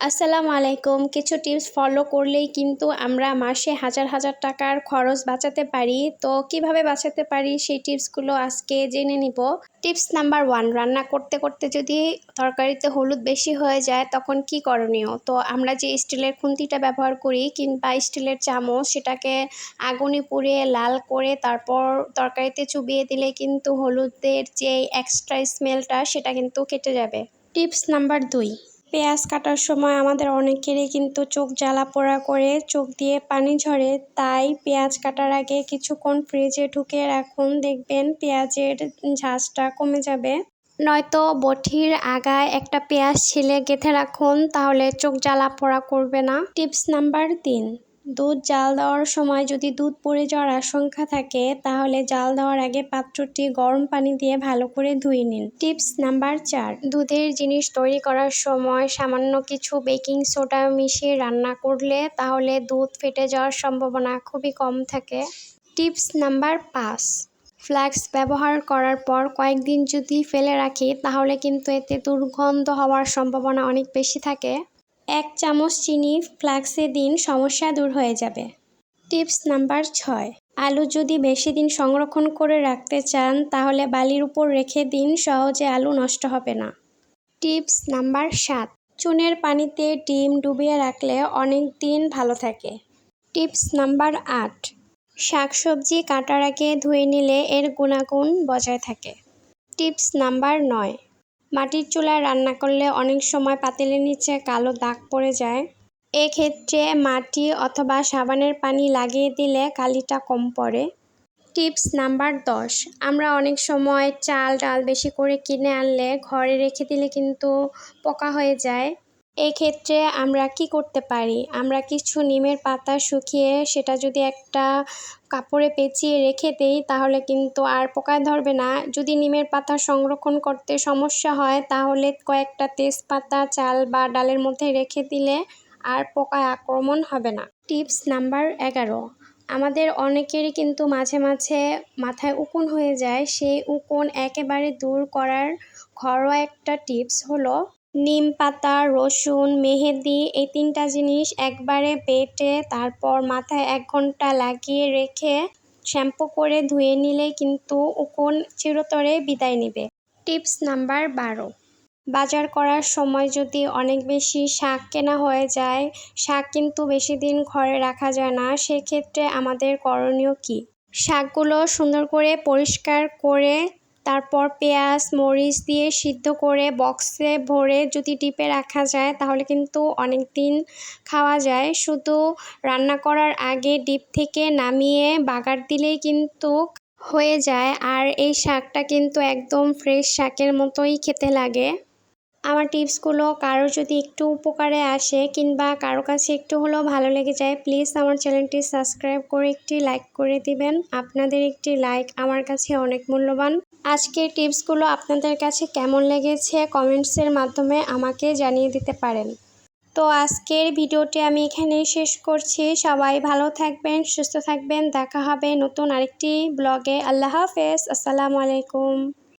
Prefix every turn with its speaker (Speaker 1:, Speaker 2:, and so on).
Speaker 1: আসসালামু আলাইকুম। কিছু টিপস ফলো করলেই কিন্তু আমরা মাসে হাজার হাজার টাকার খরচ বাঁচাতে পারি। তো কীভাবে বাঁচাতে পারি সেই টিপসগুলো আজকে জেনে নিব। টিপস নাম্বার ওয়ান রান্না করতে করতে যদি তরকারিতে হলুদ বেশি হয়ে যায় তখন কি করণীয়? তো আমরা যে স্টিলের খুন্তিটা ব্যবহার করি কিংবা স্টিলের চামচ সেটাকে আগুনে পুড়িয়ে লাল করে তারপর তরকারিতে চুবিয়ে দিলে কিন্তু হলুদের যে এক্সট্রা স্মেলটা সেটা কিন্তু কেটে যাবে। টিপস নাম্বার দুই পেঁয়াজ কাটার সময় আমাদের অনেকেরই কিন্তু চোখ জ্বালা পোড়া করে, চোখ দিয়ে পানি ঝরে। তাই পেঁয়াজ কাটার আগে কিছুক্ষণ ফ্রিজে ঢুকে রাখুন। দেখবেন পেঁয়াজের ঝাঁজটা কমে যাবে। নয়তো বঠির আগায় একটা পেঁয়াজ ছিলে গেঁথে রাখুন, তাহলে চোখ জ্বালা পোড়া করবে না। টিপস নাম্বার তিন। দুধ জাল দেওয়ার সময় যদি দুধ পড়ে যাওয়ার আশঙ্কা থাকে, তাহলে জাল দেওয়ার আগে পাত্রটি গরম পানি দিয়ে ভালো করে ধুয়ে নিন। টিপস নাম্বার চার, দুধের জিনিস তৈরি করার সময় সামান্য কিছু বেকিং সোডা মিশিয়ে রান্না করলে তাহলে দুধ ফেটে যাওয়ার সম্ভাবনা খুবই কম থাকে। টিপস নাম্বার পাঁচ ফ্ল্যাক্স ব্যবহার করার পর কয়েকদিন যদি ফেলে রাখি, তাহলে কিন্তু এতে দুর্গন্ধ হওয়ার সম্ভাবনা অনেক বেশি থাকে। এক চামচ চিনি ফ্লাক্সে দিন সমস্যা দূর হয়ে যাবে। টিপস নাম্বার ছয়, আলু যদি বেশি দিন সংরক্ষণ করে রাখতে চান, তাহলে বালির উপর রেখে দিন, সহজে আলু নষ্ট হবে না। টিপস নাম্বার সাত, চুনের পানিতে ডিম ডুবিয়ে রাখলে অনেক দিন ভালো থাকে। টিপস নাম্বার আট, শাকসবজি কাটার আগে ধুয়ে নিলে এর গুণাগুণ বজায় থাকে। টিপস নাম্বার নয় মাটির চুলায় রান্না করলে অনেক সময় পাতিলের নিচে কালো দাগ পড়ে যায়। এক্ষেত্রে মাটি অথবা সাবানের পানি লাগিয়ে দিলে কালিটা কম পড়ে। টিপস নাম্বার দশ, আমরা অনেক সময় চাল ডাল বেশি করে কিনে আনলে ঘরে রেখে দিলে কিন্তু পোকা হয়ে যায়। এই ক্ষেত্রে আমরা কি করতে পারি? আমরা কিছু নিমের পাতা শুকিয়ে সেটা যদি একটা কাপড়ে পেঁচিয়ে রেখে দেই, তাহলে কিন্তু আর পোকায় ধরবে না। যদি নিমের পাতা সংরক্ষণ করতে সমস্যা হয়, তাহলে কয়েকটা তেজপাতা, চাল বা ডালের মধ্যে রেখে দিলে আর পোকায় আক্রমণ হবে না। টিপস নাম্বার এগারো। আমাদের অনেকেরই কিন্তু মাঝে মাঝে মাথায় উকুন হয়ে যায়। সেই উকুন একেবারে দূর করার ঘরোয়া একটা টিপস হলো নিম পাতা, রসুন, মেহেদি এই তিনটা জিনিস একবারে বেটে তারপর মাথায় এক ঘণ্টা লাগিয়ে রেখে শ্যাম্পু করে ধুয়ে নিলে কিন্তু উকুন চিরতরে বিদায় নেবে। টিপস নাম্বার বারো। বাজার করার সময় যদি অনেক বেশি শাক কেনা হয়ে যায়, শাক কিন্তু বেশি দিন ঘরে রাখা যায় না, সেক্ষেত্রে আমাদের করণীয় কি? শাকগুলো সুন্দর করে পরিষ্কার করে তারপর পেঁয়াজ, মরিচ দিয়ে সিদ্ধ করে বক্সে ভরে যদি ডিপে রাখা যায়, তাহলে কিন্তু অনেক দিন খাওয়া যায়। শুধু রান্না করার আগে ডিপ থেকে নামিয়ে বাগার দিলেই কিন্তু হয়ে যায়। আর এই শাকটা কিন্তু একদম ফ্রেশ শাকের মতোই খেতে লাগে। আমার টিপসগুলো কারও যদি একটু উপকারে আসে কিংবা কারও কাছে একটু হলেও ভালো লেগে যায় প্লিজ আমার চ্যানেলটি সাবস্ক্রাইব করে একটি লাইক করে দিবেন। আপনাদের একটি লাইক আমার কাছে অনেক মূল্যবান। আজকের টিপসগুলো আপনাদের কাছে কেমন লেগেছে কমেন্টসের মাধ্যমে আমাকে জানিয়ে দিতে পারেন। তো আজকের ভিডিওটি আমি এখানেই শেষ করছি। সবাই ভালো থাকবেন, সুস্থ থাকবেন। দেখা হবে নতুন আরেকটি ব্লগে আল্লাহ হাফেজ। আসসালামু আলাইকুম।